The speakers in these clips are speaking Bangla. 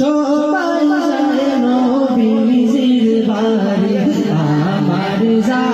সবাই যায় নবীজির বাড়ি। আমার যাওয়া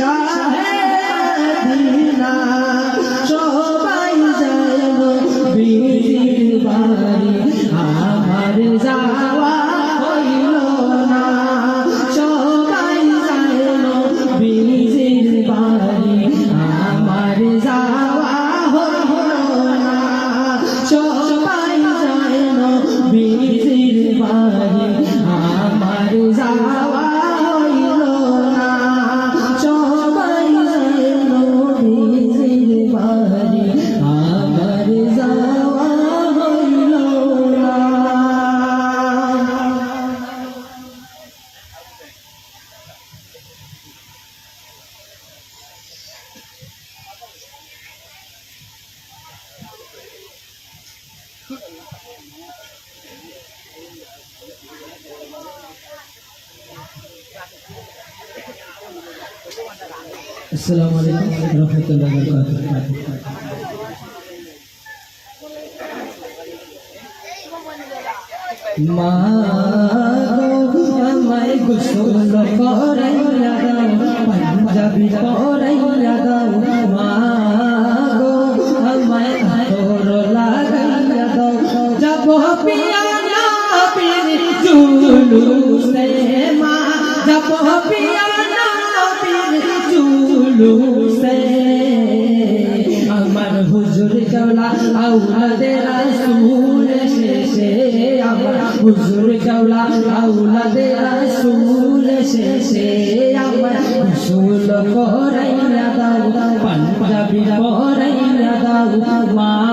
নবী আসসালামু মা আমায় গোসল পরাইয়া দাও। মা হুজুর কেওলা রাসূল শেষে আমার হুজুর চৌলা আউলাদে রাসূল শেষে আমার হুসুল করাইয়া দাও পাঞ্জাবি পরাইয়া দাও মা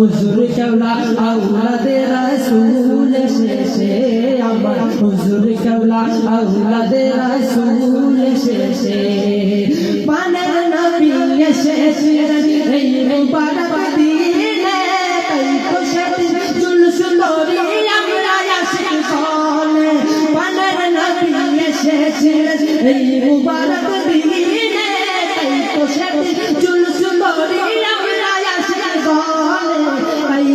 হুজুর কেওলা আউলাদে রাসূল শেষে আমার হুজুর কেওলা আউলাদে রাসূল শেষে পানের নবী শেষে এই মুবারক দিনে তাই তো সেদিন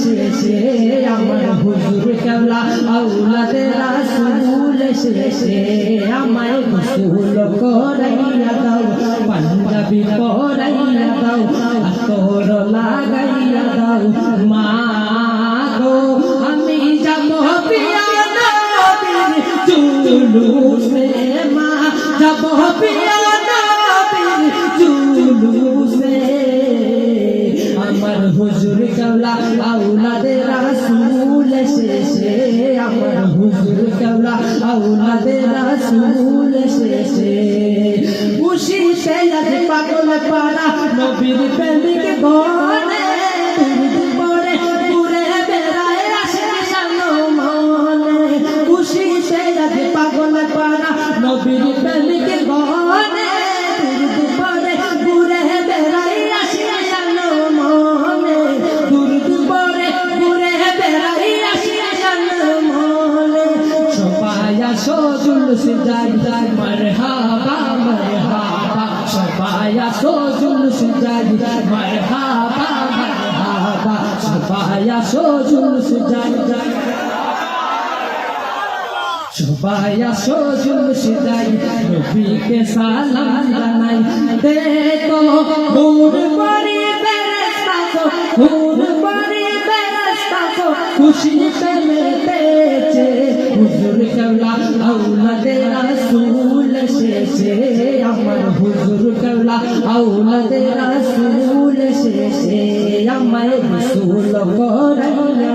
শেষে আমার হুজুর কেওলা আউলাদে রাসূল শেষে আমায় গোসল করাইয়া দাও, পাঞ্জাবি পরাইয়া দাও আতর লাগাইয়া দাও। মা গো, আমি যাব পিয়া নবীর জুলুসে মা, যাব পিয়া হুজুর কেওলা আউলাদে রাসূল শেষে খুশিতে আজ পাগল পাড়া নবীর প্রেমিক গনে মারহাবা মারহাবা সবাই আসো জুলুস যাই মারহাবা মারহাবা সবাই আসো জুলুস যাই সবাই আসো জুলুস যাই নবীকে সালাম জানাই দেখো দূর পরে বেরেস্তা তো দূর পরে বেরেস্তা তো খুশিতে শেষে আমার হুজুর কেওলা আউলাদে রাসূল শেষে আমার রাসূল করাইয়া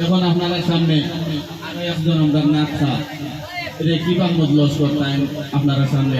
এখন আপনারা সামনে আরও একজন আমরা নাচা। রেকি বাংমদ লস্কর টাইম আপনারা সামনে